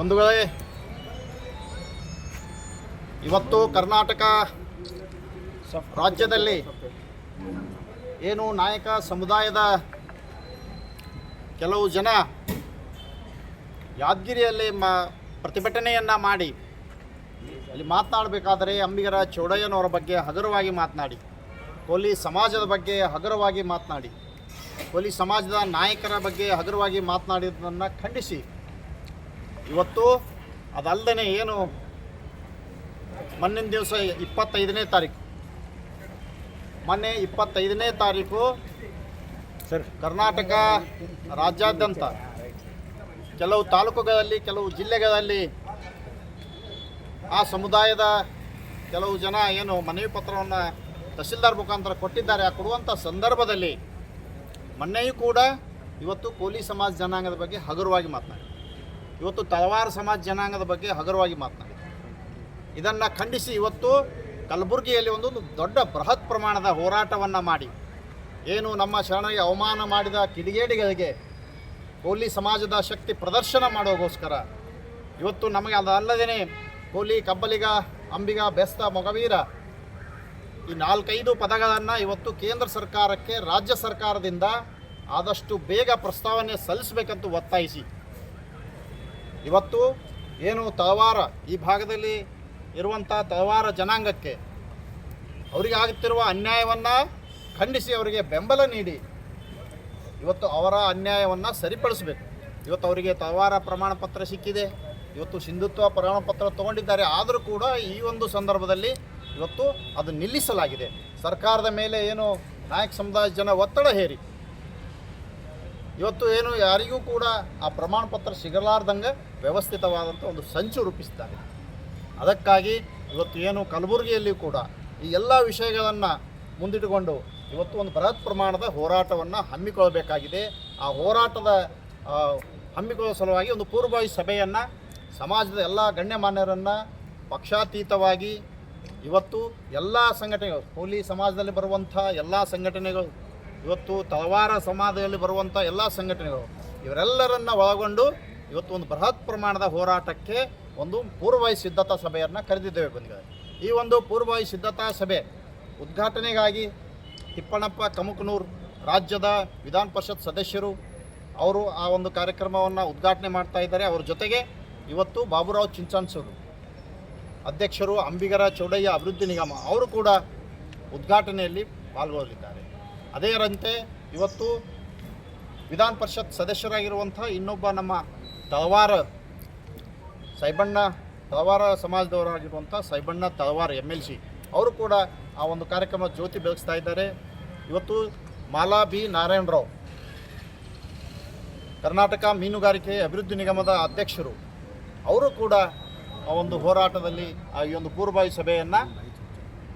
ಬಂಧುಗಳೇ, ಇವತ್ತು ಕರ್ನಾಟಕ ರಾಜ್ಯದಲ್ಲಿ ಏನು ನಾಯಕ ಸಮುದಾಯದ ಕೆಲವು ಜನ ಯಾದಗಿರಿಯಲ್ಲಿ ಮ ಪ್ರತಿಭಟನೆಯನ್ನು ಮಾಡಿ, ಅಲ್ಲಿ ಮಾತನಾಡಬೇಕಾದರೆ ಅಂಬಿಗರ ಚೌಡಯ್ಯನವರ ಬಗ್ಗೆ ಹಗುರವಾಗಿ ಮಾತನಾಡಿ ಕೋಲಿ ಸಮಾಜದ ಬಗ್ಗೆ ಹಗುರವಾಗಿ ಮಾತನಾಡಿ ಕೋಲಿ ಸಮಾಜದ ನಾಯಕರ ಬಗ್ಗೆ ಹಗುರವಾಗಿ ಮಾತನಾಡಿದ್ದನ್ನು ಖಂಡಿಸಿ. ಇವತ್ತು ಅದಲ್ಲದೆ ಏನು ಮೊನ್ನಿನ ದಿವಸ ಇಪ್ಪತ್ತೈದನೇ ತಾರೀಕು. ಮೊನ್ನೆ ಇಪ್ಪತ್ತೈದನೇ ತಾರೀಕು ಸರ್. ಕರ್ನಾಟಕ ರಾಜ್ಯಾದ್ಯಂತ ಕೆಲವು ತಾಲೂಕುಗಳಲ್ಲಿ ಕೆಲವು ಜಿಲ್ಲೆಗಳಲ್ಲಿ ಆ ಸಮುದಾಯದ ಕೆಲವು ಜನ ಏನು ಮನವಿ ಪತ್ರವನ್ನು ತಹಸೀಲ್ದಾರ್ ಮುಖಾಂತರ ಕೊಟ್ಟಿದ್ದಾರೆ. ಆ ಕೊಡುವಂಥ ಸಂದರ್ಭದಲ್ಲಿ ಮೊನ್ನೆಯೂ ಕೂಡ ಇವತ್ತು ಕೋಲಿ ಸಮಾಜ ಜನಾಂಗದ ಬಗ್ಗೆ ಹಗುರವಾಗಿ ಮಾತನಾಡಿ ಇವತ್ತು ತಳವಾರ ಸಮಾಜ ಜನಾಂಗದ ಬಗ್ಗೆ ಹಗುರವಾಗಿ ಮಾತನಾಡಿದೆ ಇದನ್ನು ಖಂಡಿಸಿ ಇವತ್ತು ಕಲಬುರಗಿಯಲ್ಲಿ ಒಂದು ದೊಡ್ಡ ಬೃಹತ್ ಪ್ರಮಾಣದ ಹೋರಾಟವನ್ನು ಮಾಡಿ. ಏನು ನಮ್ಮ ಶರಣರಿಗೆ ಅವಮಾನ ಮಾಡಿದ ಕಿಡಿಗೇಡಿಗಳಿಗೆ ಕೋಲಿ ಸಮಾಜದ ಶಕ್ತಿ ಪ್ರದರ್ಶನ ಮಾಡೋಗೋಸ್ಕರ ಇವತ್ತು ನಮಗೆ ಅದಲ್ಲದೇ ಕೋಲಿ, ಕಬ್ಬಲಿಗ, ಅಂಬಿಗ, ಬೆಸ್ತ, ಮೊಗವೀರ ಈ ನಾಲ್ಕೈದು ಪದಗಳನ್ನು ಇವತ್ತು ಕೇಂದ್ರ ಸರ್ಕಾರಕ್ಕೆ, ರಾಜ್ಯ ಸರ್ಕಾರದಿಂದ ಆದಷ್ಟು ಬೇಗ ಪ್ರಸ್ತಾವನೆ ಸಲ್ಲಿಸಬೇಕಂತ ಒತ್ತಾಯಿಸಿ. ಇವತ್ತು ಏನು ತಳವಾರ ಈ ಭಾಗದಲ್ಲಿ ಇರುವಂಥ ತಳವಾರ ಜನಾಂಗಕ್ಕೆ ಅವರಿಗೆ ಆಗುತ್ತಿರುವ ಅನ್ಯಾಯವನ್ನು ಖಂಡಿಸಿ ಅವರಿಗೆ ಬೆಂಬಲ ನೀಡಿ ಇವತ್ತು ಅವರ ಅನ್ಯಾಯವನ್ನು ಸರಿಪಡಿಸಬೇಕು. ಇವತ್ತು ಅವರಿಗೆ ತಳವಾರ ಪ್ರಮಾಣ ಪತ್ರ ಸಿಕ್ಕಿದೆ. ಇವತ್ತು ಸಿಂಧುತ್ವ ಪ್ರಮಾಣ ಪತ್ರ ತೊಗೊಂಡಿದ್ದಾರೆ. ಆದರೂ ಕೂಡ ಈ ಒಂದು ಸಂದರ್ಭದಲ್ಲಿ ಇವತ್ತು ಅದು ನಿಲ್ಲಿಸಲಾಗಿದೆ. ಸರ್ಕಾರದ ಮೇಲೆ ಏನು ನಾಯಕ ಸಮುದಾಯ ಜನ ಒತ್ತಡ ಹೇರಿ ಇವತ್ತು ಏನು ಯಾರಿಗೂ ಕೂಡ ಆ ಪ್ರಮಾಣ ಪತ್ರ ಸಿಗಲಾರ್ದಂಗೆ ವ್ಯವಸ್ಥಿತವಾದಂಥ ಒಂದು ಸಂಚು ರೂಪಿಸಿದ್ದಾರೆ ಅದಕ್ಕಾಗಿ ಇವತ್ತು ಏನು ಕಲಬುರಗಿಯಲ್ಲಿ ಕೂಡ ಈ ಎಲ್ಲ ವಿಷಯಗಳನ್ನು ಮುಂದಿಟ್ಟುಕೊಂಡು ಇವತ್ತು ಒಂದು ಬೃಹತ್ ಪ್ರಮಾಣದ ಹೋರಾಟವನ್ನು ಹಮ್ಮಿಕೊಳ್ಳಬೇಕಾಗಿದೆ. ಆ ಹೋರಾಟದ ಹಮ್ಮಿಕೊಳ್ಳುವ ಸಲುವಾಗಿ ಒಂದು ಪೂರ್ವಭಾವಿ ಸಭೆಯನ್ನು ಸಮಾಜದ ಎಲ್ಲ ಗಣ್ಯಮಾನ್ಯರನ್ನು ಪಕ್ಷಾತೀತವಾಗಿ ಇವತ್ತು ಎಲ್ಲ ಸಂಘಟನೆಗಳು ಹೋಲಿ ಸಮಾಜದಲ್ಲಿ ಬರುವಂಥ ಎಲ್ಲ ಸಂಘಟನೆಗಳು ಇವತ್ತು ತಳವಾರ ಸಮಾಜದಲ್ಲಿ ಬರುವಂಥ ಎಲ್ಲ ಸಂಘಟನೆಗಳು, ಇವರೆಲ್ಲರನ್ನ ಒಳಗೊಂಡು ಇವತ್ತು ಒಂದು ಬೃಹತ್ ಪ್ರಮಾಣದ ಹೋರಾಟಕ್ಕೆ ಒಂದು ಪೂರ್ವಭಾವಿ ಸಿದ್ಧತಾ ಸಭೆಯನ್ನು ಕರೆದಿದ್ದೇವೆ ಬಂದಿದ್ದಾರೆ ಈ ಒಂದು ಪೂರ್ವಭಾವಿ ಸಿದ್ಧತಾ ಸಭೆ ಉದ್ಘಾಟನೆಗಾಗಿ ತಿಪ್ಪಣ್ಣಪ್ಪ ಕಮುಕನೂರ್ ರಾಜ್ಯದ ವಿಧಾನ ಪರಿಷತ್ ಸದಸ್ಯರು ಅವರು ಆ ಒಂದು ಕಾರ್ಯಕ್ರಮವನ್ನು ಉದ್ಘಾಟನೆ ಮಾಡ್ತಾ ಇದ್ದಾರೆ. ಅವರ ಜೊತೆಗೆ ಇವತ್ತು ಬಾಬುರಾವ್ ಚಿಂಚಾನ್ಸೂರು, ಅಧ್ಯಕ್ಷರು ಅಂಬಿಗರ ಚೌಡಯ್ಯ ಅಭಿವೃದ್ಧಿ ನಿಗಮ, ಅವರು ಕೂಡ ಉದ್ಘಾಟನೆಯಲ್ಲಿ ಪಾಲ್ಗೊಳ್ಳಲಿದ್ದಾರೆ. ಅದೇರಂತೆ ಇವತ್ತು ವಿಧಾನ ಪರಿಷತ್ ಸದಸ್ಯರಾಗಿರುವಂಥ ಇನ್ನೊಬ್ಬ ನಮ್ಮ Talawar Saibanna, Talawar ಸಮಾಜದವರಾಗಿರುವಂಥ Saibanna Talawar M L C. ಅವರು ಕೂಡ ಆ ಒಂದು ಕಾರ್ಯಕ್ರಮ ಜ್ಯೋತಿ ಬೆಳಗಿಸ್ತಾ ಇದ್ದಾರೆ. ಇವತ್ತು ಮಾಲಾ ಬಿ ನಾರಾಯಣರಾವ್ ಕರ್ನಾಟಕ ಮೀನುಗಾರಿಕೆ ಅಭಿವೃದ್ಧಿ ನಿಗಮದ ಅಧ್ಯಕ್ಷರು. ಅವರು ಕೂಡ ಆ ಒಂದು ಹೋರಾಟದಲ್ಲಿ, ಆ ಈ ಒಂದು ಪೂರ್ವಭಾವಿ ಸಭೆಯನ್ನು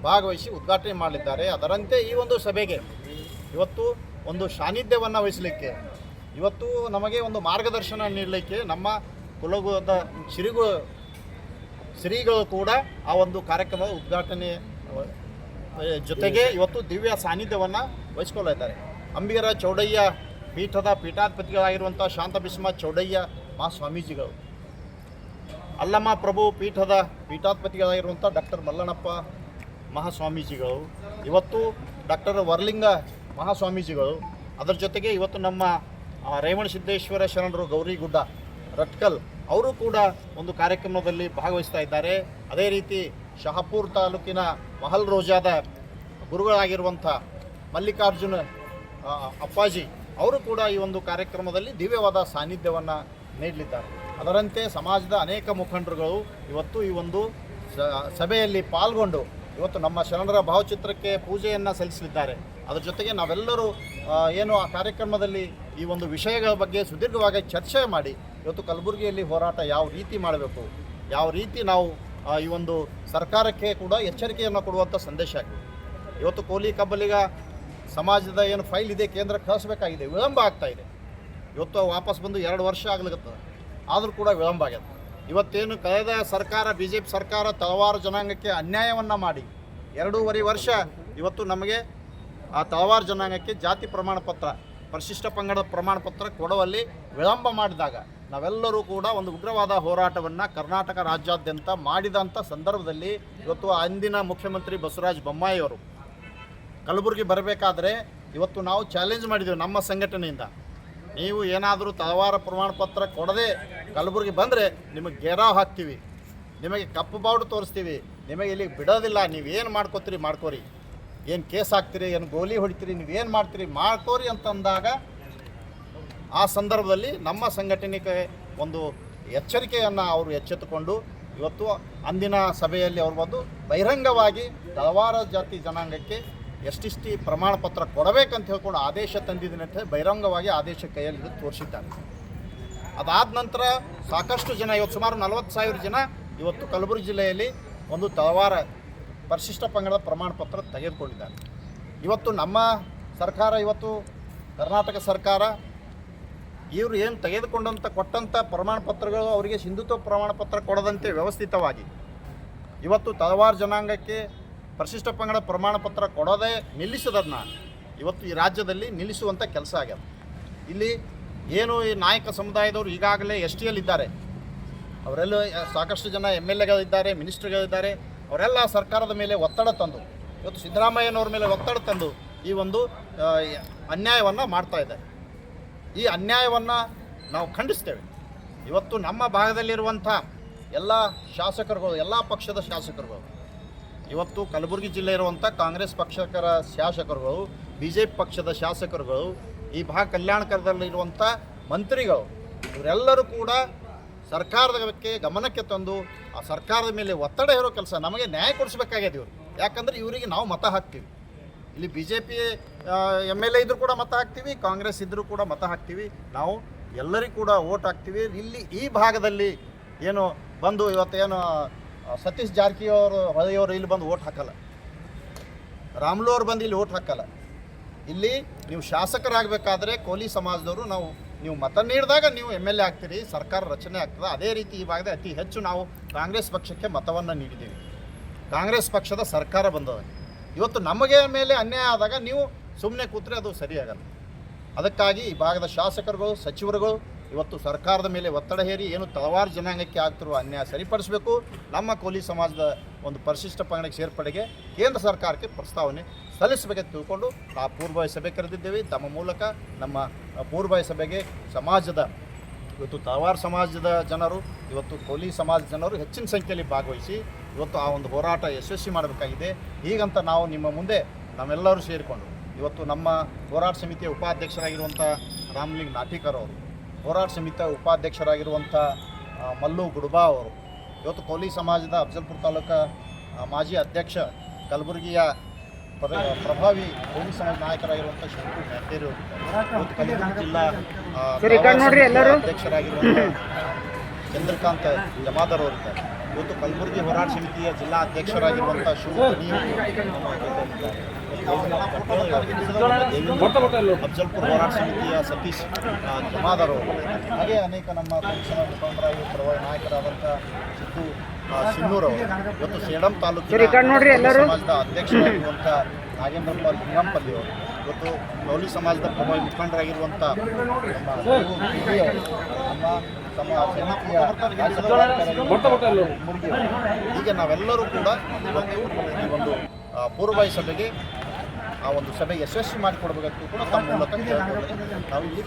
ಭಾಗವಹಿಸಿ ಉದ್ಘಾಟನೆ ಮಾಡಲಿದ್ದಾರೆ ಅದರಂತೆ ಈ ಒಂದು ಸಭೆಗೆ ಇವತ್ತು ಒಂದು ಸಾನ್ನಿಧ್ಯವನ್ನು ವಹಿಸಲಿಕ್ಕೆ, ಇವತ್ತು ನಮಗೆ ಒಂದು ಮಾರ್ಗದರ್ಶನ ನೀಡಲಿಕ್ಕೆ ನಮ್ಮ ಕುಲಗುದ ಶ್ರೀಗಳು ಶ್ರೀಗಳು ಕೂಡ ಆ ಒಂದು ಕಾರ್ಯಕ್ರಮದ ಉದ್ಘಾಟನೆ ಜೊತೆಗೆ ಇವತ್ತು ದಿವ್ಯ ಸಾನ್ನಿಧ್ಯವನ್ನು ವಹಿಸ್ಕೊಳ್ಳಿದ್ದಾರೆ ಅಂಬಿಗರ ಚೌಡಯ್ಯ ಪೀಠದ ಪೀಠಾಧಿಪತಿಗಳಾಗಿರುವಂಥ ಶಾಂತ ಬಿಸ್ಮ ಚೌಡಯ್ಯ ಮಾ ಸ್ವಾಮೀಜಿಗಳು, ಅಲ್ಲಮ್ಮ ಪ್ರಭು ಪೀಠದ ಪೀಠಾಧಿಪತಿಗಳಾಗಿರುವಂಥ ಡಾಕ್ಟರ್ ಮಲ್ಲಣ್ಣಪ್ಪ ಮಹಾಸ್ವಾಮೀಜಿಗಳು, ಇವತ್ತು ಡಾಕ್ಟರ್ ವರ್ಲಿಂಗ ಮಹಾಸ್ವಾಮೀಜಿಗಳು, ಅದರ ಜೊತೆಗೆ ಇವತ್ತು ನಮ್ಮ ರೇವಣ ಸಿದ್ದೇಶ್ವರ ಶರಣರು ಗೌರಿಗುಡ್ಡ ರಟ್ಕಲ್, ಅವರು ಕೂಡ ಒಂದು ಕಾರ್ಯಕ್ರಮದಲ್ಲಿ ಭಾಗವಹಿಸ್ತಾ ಇದ್ದಾರೆ. ಅದೇ ರೀತಿ ಶಹಾಪುರ್ ತಾಲೂಕಿನ ಮಹಲ್ ರೋಜಾದ ಗುರುಗಳಾಗಿರುವಂಥ ಮಲ್ಲಿಕಾರ್ಜುನ ಅಪ್ಪಾಜಿ, ಅವರು ಕೂಡ ಈ ಒಂದು ಕಾರ್ಯಕ್ರಮದಲ್ಲಿ ದಿವ್ಯವಾದ ಸಾನ್ನಿಧ್ಯವನ್ನು ನೀಡಲಿದ್ದಾರೆ. ಅದರಂತೆ ಸಮಾಜದ ಅನೇಕ ಮುಖಂಡರುಗಳು ಇವತ್ತು ಈ ಒಂದು ಸಭೆಯಲ್ಲಿ ಪಾಲ್ಗೊಂಡು ಇವತ್ತು ನಮ್ಮ ಶರಣರ ಭಾವಚಿತ್ರಕ್ಕೆ ಪೂಜೆಯನ್ನು ಸಲ್ಲಿಸಲಿದ್ದಾರೆ. ಅದರ ಜೊತೆಗೆ ನಾವೆಲ್ಲರೂ ಏನು ಆ ಕಾರ್ಯಕ್ರಮದಲ್ಲಿ ಈ ಒಂದು ವಿಷಯಗಳ ಬಗ್ಗೆ ಸುದೀರ್ಘವಾಗಿ ಚರ್ಚೆ ಮಾಡಿ, ಇವತ್ತು ಕಲಬುರಗಿಯಲ್ಲಿ ಹೋರಾಟ ಯಾವ ರೀತಿ ಮಾಡಬೇಕು, ಯಾವ ರೀತಿ ನಾವು ಈ ಒಂದು ಸರ್ಕಾರಕ್ಕೆ ಕೂಡ ಎಚ್ಚರಿಕೆಯನ್ನು ಕೊಡುವಂಥ ಸಂದೇಶ ಆಗಿದೆ. ಇವತ್ತು ಕೋಲಿ ಕಬ್ಬಲಿಗ ಸಮಾಜದ ಏನು ಫೈಲ್ ಇದೆ, ಕೇಂದ್ರ ಕಳಿಸ್ಬೇಕಾಗಿದೆ, ವಿಳಂಬ ಆಗ್ತಾ ಇದೆ. ಇವತ್ತು ವಾಪಸ್ ಬಂದು ಎರಡು ವರ್ಷ ಆಗ್ಲಿಕತ್ತದ. ಆದರೂ ಕೂಡ ವಿಳಂಬ ಆಗ್ಯದ. ಇವತ್ತೇನು ಕಳೆದ ಸರ್ಕಾರ ಬಿ ಜೆ ಪಿ ಸರ್ಕಾರ ತಳವಾರು ಜನಾಂಗಕ್ಕೆ ಅನ್ಯಾಯವನ್ನು ಮಾಡಿ. ಎರಡೂವರೆ ವರ್ಷ ಇವತ್ತು ನಮಗೆ ಆ ತಳವಾರು ಜನಾಂಗಕ್ಕೆ ಜಾತಿ ಪ್ರಮಾಣ ಪತ್ರ, ಪರಿಶಿಷ್ಟ ಪಂಗಡದ ಪ್ರಮಾಣ ಪತ್ರ ಕೊಡುವಲ್ಲಿ ವಿಳಂಬ ಮಾಡಿದಾಗ ನಾವೆಲ್ಲರೂ ಕೂಡ ಒಂದು ಉಗ್ರವಾದ ಹೋರಾಟವನ್ನು ಕರ್ನಾಟಕ ರಾಜ್ಯಾದ್ಯಂತ ಮಾಡಿದಂಥ ಸಂದರ್ಭದಲ್ಲಿ ಇವತ್ತು ಅಂದಿನ ಮುಖ್ಯಮಂತ್ರಿ ಬಸವರಾಜ ಬೊಮ್ಮಾಯಿಯವರು ಕಲಬುರಗಿ ಬರಬೇಕಾದ್ರೆ ಇವತ್ತು ನಾವು ಚಾಲೆಂಜ್ ಮಾಡಿದ್ದೇವೆ ನಮ್ಮ ಸಂಘಟನೆಯಿಂದ. ನೀವು ಏನಾದರೂ ತಲವಾರ ಪ್ರಮಾಣ ಪತ್ರ ಕೊಡದೆ ಕಲಬುರಗಿ ಬಂದರೆ ನಿಮಗೆ ಗೆರಾವ್ ಹಾಕ್ತೀವಿ. ನಿಮಗೆ ಕಪ್ಪು ಬಾವುಡು ತೋರಿಸ್ತೀವಿ. ನಿಮಗೆ ಇಲ್ಲಿ ಬಿಡೋದಿಲ್ಲ. ನೀವು ಏನು ಮಾಡ್ಕೋತೀರಿ ಮಾಡ್ಕೋರಿ. ಏನು ಕೇಸ್ ಹಾಕ್ತೀರಿ, ಏನು ಗೋಲಿ ಹೊಡಿತೀರಿ, ನೀವು ಏನು ಮಾಡ್ತೀರಿ ಮಾಡ್ಕೋರಿ ಅಂತಂದಾಗ ಆ ಸಂದರ್ಭದಲ್ಲಿ ನಮ್ಮ ಸಂಘಟನೆಗೆ ಒಂದು ಎಚ್ಚರಿಕೆಯನ್ನು ಅವರು ಎಚ್ಚೆತ್ತುಕೊಂಡು ಇವತ್ತು ಅಂದಿನ ಸಭೆಯಲ್ಲಿ ಅವರು ಬಂದು ಬಹಿರಂಗವಾಗಿ ತಳವಾರ ಜಾತಿ ಜನಾಂಗಕ್ಕೆ ಎಷ್ಟಿಷ್ಟಿ ಪ್ರಮಾಣ ಪತ್ರ ಕೊಡಬೇಕಂತ ಹೇಳ್ಕೊಂಡು ಆದೇಶ ತಂದಿದ್ದೀನಿ ಅಂತ ಬಹಿರಂಗವಾಗಿ ಆದೇಶ ಕೈಯಲ್ಲಿ ತೋರಿಸಿದ್ದಾರೆ. ಅದಾದ ನಂತರ ಸಾಕಷ್ಟು ಜನ, ಇವತ್ತು ಸುಮಾರು ನಲವತ್ತು ಸಾವಿರ ಜನ ಇವತ್ತು ಕಲಬುರಗಿ ಜಿಲ್ಲೆಯಲ್ಲಿ ಒಂದು ತಳವಾರ ಪರಿಶಿಷ್ಟ ಪಂಗಡದ ಪ್ರಮಾಣ ಪತ್ರ ತೆಗೆದುಕೊಂಡಿದ್ದಾರೆ. ಇವತ್ತು ನಮ್ಮ ಸರ್ಕಾರ, ಇವತ್ತು ಕರ್ನಾಟಕ ಸರ್ಕಾರ ಇವರು ಏನು ತೆಗೆದುಕೊಂಡಂಥ ಕೊಟ್ಟಂಥ ಪ್ರಮಾಣ ಪತ್ರಗಳು ಅವರಿಗೆ ಸಿಂಧುತ್ವ ಪ್ರಮಾಣ ಪತ್ರ ಕೊಡದಂತೆ ವ್ಯವಸ್ಥಿತವಾಗಿ ಇವತ್ತು ತಳವಾರ ಜನಾಂಗಕ್ಕೆ ಪರಿಶಿಷ್ಟ ಪಂಗಡ ಪ್ರಮಾಣ ಪತ್ರ ಕೊಡೋದೇ ನಿಲ್ಲಿಸೋದನ್ನ ಇವತ್ತು ಈ ರಾಜ್ಯದಲ್ಲಿ ನಿಲ್ಲಿಸುವಂಥ ಕೆಲಸ ಆಗ್ಯದ. ಇಲ್ಲಿ ಏನು ಈ ನಾಯಕ ಸಮುದಾಯದವರು ಈಗಾಗಲೇ ಎಸ್ ಇದ್ದಾರೆ ಅವರೆಲ್ಲ ಸಾಕಷ್ಟು ಜನ ಎಂ ಎಲ್ ಎಗಳಿದ್ದಾರೆ, ಮಿನಿಸ್ಟ್ರ್ಗಳಿದ್ದಾರೆ. ಅವರೆಲ್ಲ ಸರ್ಕಾರದ ಮೇಲೆ ಒತ್ತಡ ತಂದು, ಇವತ್ತು ಸಿದ್ದರಾಮಯ್ಯನವ್ರ ಮೇಲೆ ಒತ್ತಡ ತಂದು ಈ ಒಂದು ಅನ್ಯಾಯವನ್ನು ಮಾಡ್ತಾ ಇದ್ದಾರೆ. ಈ ಅನ್ಯಾಯವನ್ನು ನಾವು ಖಂಡಿಸ್ತೇವೆ. ಇವತ್ತು ನಮ್ಮ ಭಾಗದಲ್ಲಿರುವಂಥ ಎಲ್ಲ ಶಾಸಕರುಗಳು, ಎಲ್ಲ ಪಕ್ಷದ ಶಾಸಕರುಗಳು ಇವತ್ತು ಕಲಬುರಗಿ ಜಿಲ್ಲೆ ಇರುವಂಥ ಕಾಂಗ್ರೆಸ್ ಪಕ್ಷಕರ ಶಾಸಕರುಗಳು ಬಿ ಜೆ ಪಿ ಪಕ್ಷದ ಶಾಸಕರುಗಳು, ಈ ಭಾಗ ಕಲ್ಯಾಣಕರದಲ್ಲಿರುವಂಥ ಮಂತ್ರಿಗಳು, ಇವರೆಲ್ಲರೂ ಕೂಡ ಸರ್ಕಾರದ ಬಗ್ಗೆ ಗಮನಕ್ಕೆ ತಂದು, ಆ ಸರ್ಕಾರದ ಮೇಲೆ ಒತ್ತಡ ಇರೋ ಕೆಲಸ ನಮಗೆ ನ್ಯಾಯ ಕೊಡಿಸ್ಬೇಕಾಗ್ಯದ ಇವರು. ಯಾಕಂದ್ರೆ ಇವರಿಗೆ ನಾವು ಮತ ಹಾಕ್ತೀವಿ. ಇಲ್ಲಿ B J P M L A ಇದ್ರೂ ಕೂಡ ಮತ ಹಾಕ್ತೀವಿ, ಕಾಂಗ್ರೆಸ್ ಇದ್ದರೂ ಕೂಡ ಮತ ಹಾಕ್ತೀವಿ. ನಾವು ಎಲ್ಲರಿಗೂ ಕೂಡ ಓಟ್ ಹಾಕ್ತೀವಿ. ಇಲ್ಲಿ ಈ ಭಾಗದಲ್ಲಿ ಏನು ಬಂದು ಇವತ್ತೇನು ಸತೀಶ್ ಜಾರಕಿಹೊಳಿ ಹೊಳೆಯವರು ಇಲ್ಲಿ ಬಂದು ಓಟ್ ಹಾಕಲ್ಲ. ರಾಮ್ಲು ಅವ್ರು ಬಂದು ಇಲ್ಲಿ ಓಟ್ ಹಾಕಲ್ಲ. ಇಲ್ಲಿ ನೀವು ಶಾಸಕರಾಗಬೇಕಾದ್ರೆ ಕೋಲಿ ಸಮಾಜದವರು ನಾವು, ನೀವು ಮತ ನೀಡಿದಾಗ ನೀವು ಎಂ ಎಲ್ ಎ ಆಗ್ತೀರಿ, ಸರ್ಕಾರ ರಚನೆ ಆಗ್ತದೆ. ಅದೇ ರೀತಿ ಈ ಭಾಗದ ಅತಿ ಹೆಚ್ಚು ನಾವು ಕಾಂಗ್ರೆಸ್ ಪಕ್ಷಕ್ಕೆ ಮತವನ್ನು ನೀಡಿದ್ದೀವಿ. ಕಾಂಗ್ರೆಸ್ ಪಕ್ಷದ ಸರ್ಕಾರ ಬಂದದ. ಇವತ್ತು ನಮಗೆ ಮೇಲೆ ಅನ್ಯಾಯ ಆದಾಗ ನೀವು ಸುಮ್ಮನೆ ಕೂತ್ರೆ ಅದು ಸರಿಯಾಗಲ್ಲ. ಅದಕ್ಕಾಗಿ ಈ ಭಾಗದ ಶಾಸಕರುಗಳು, ಸಚಿವರುಗಳು ಇವತ್ತು ಸರ್ಕಾರದ ಮೇಲೆ ಒತ್ತಡ ಹೇರಿ, ಏನು ತಲವಾರು ಜನಾಂಗಕ್ಕೆ ಆಗ್ತಿರುವ ಅನ್ಯಾಯ ಸರಿಪಡಿಸಬೇಕು? ನಮ್ಮ ಕೋಲಿ ಸಮಾಜದ ಒಂದು ಪರಿಶಿಷ್ಟ ಪಂಗಡಕ್ಕೆ ಸೇರ್ಪಡೆಗೆ ಕೇಂದ್ರ ಸರ್ಕಾರಕ್ಕೆ ಪ್ರಸ್ತಾವನೆ ಸಲ್ಲಿಸಬೇಕಂತ ತಿಳ್ಕೊಂಡು ಆ ಪೂರ್ವಭಾವಿ ಸಭೆ ಕರೆದಿದ್ದೇವೆ. ತಮ್ಮ ಮೂಲಕ ನಮ್ಮ ಪೂರ್ವಭಾವಿ ಸಭೆಗೆ ಸಮಾಜದ, ಇವತ್ತು ತಳವಾರ ಸಮಾಜದ ಜನರು, ಇವತ್ತು ಕೋಲಿ ಸಮಾಜದ ಜನರು ಹೆಚ್ಚಿನ ಸಂಖ್ಯೆಯಲ್ಲಿ ಭಾಗವಹಿಸಿ ಇವತ್ತು ಆ ಒಂದು ಹೋರಾಟ ಯಶಸ್ವಿ ಮಾಡಬೇಕಾಗಿದೆ. ಹೀಗಂತ ನಾವು ನಿಮ್ಮ ಮುಂದೆ ನಾವೆಲ್ಲರೂ ಸೇರಿಕೊಂಡು, ಇವತ್ತು ನಮ್ಮ ಹೋರಾಟ ಸಮಿತಿಯ ಉಪಾಧ್ಯಕ್ಷರಾಗಿರುವಂಥ ರಾಮಲಿಂಗ್ ನಾಟಿಕರ್ ಅವರು ಹೋರಾಟ ಸಮಿತಿಯ ಉಪಾಧ್ಯಕ್ಷರಾಗಿರುವಂಥ ಮಲ್ಲು ಗುಡುಬಾ ಅವರು. ಇವತ್ತು ಕೋಲಿ ಸಮಾಜದ ಅಫಜಲ್ಪುರ ತಾಲೂಕ ಮಾಜಿ ಅಧ್ಯಕ್ಷ ಕಲಬುರಗಿಯ ಪ್ರ- ಪ್ರಭಾವಿ ಕೋಲಿ ಸಮಾಜ ನಾಯಕರಾಗಿರುವಂಥ ಶಂಕು ಮೆಹತೇರಿ ಅವರು ಇವತ್ತು ಕಲಬುರಗಿ ಜಿಲ್ಲಾ. ಅಧ್ಯಕ್ಷರಾಗಿರುವಂಥ ಚಂದ್ರಕಾಂತ್ ಜಮಾದರ್ ಅವರಿದ್ದಾರೆ ಇವತ್ತು ಕಲಬುರಗಿ ಹೋರಾಟ ಸಮಿತಿಯ ಜಿಲ್ಲಾ ಅಧ್ಯಕ್ಷರಾಗಿರುವಂಥ ಶಿವಮಣಿ ಅಫಜಲ್ಪುರ ಹೋರಾಟ ಸಮಿತಿಯ ಸತೀಶ್ ಜಮಾದರು ಹಾಗೆ ಅನೇಕ ನಮ್ಮ ಪಕ್ಷದ ಮುಖಂಡರಾಗಿ ಪರವಾಗಿ ನಾಯಕರಾದಂಥ ಸಿದ್ದು ಆ, ಸಿನ್ನೂರ್ ಅವರು. ಇವತ್ತು ಸೇಡಂ ತಾಲೂಕಿನ. ಸಮಾಜದ ಅಧ್ಯಕ್ಷರಾಗಿರುವಂಥ ನಾಗೇಂದ್ರಪ್ಪ ಲಿಂಗಂಪಲ್ಲಿ ಅವರು. ಇವತ್ತು ಗೌಲಿ ಸಮಾಜದ ಪ್ರಭಾವಿ ಮುಖಂಡರಾಗಿರುವಂಥ ನಮ್ಮ ತಮ್ಮ ಹೀಗೆ ನಾವೆಲ್ಲರೂ ಕೂಡ ಇವತ್ತು ಈ ಒಂದು ಪೂರ್ವ ಪೂರ್ವಭಾವಿ ಸಭೆಗೆ ಆ ಒಂದು ಸಭೆ ಯಶಸ್ವಿ ಮಾಡಿಕೊಡ್ಬೇಕಂತ ಕೂಡ ತಮ್ಮ ಮೂಲಕ. ನಾವು ಇಲ್ಲಿ.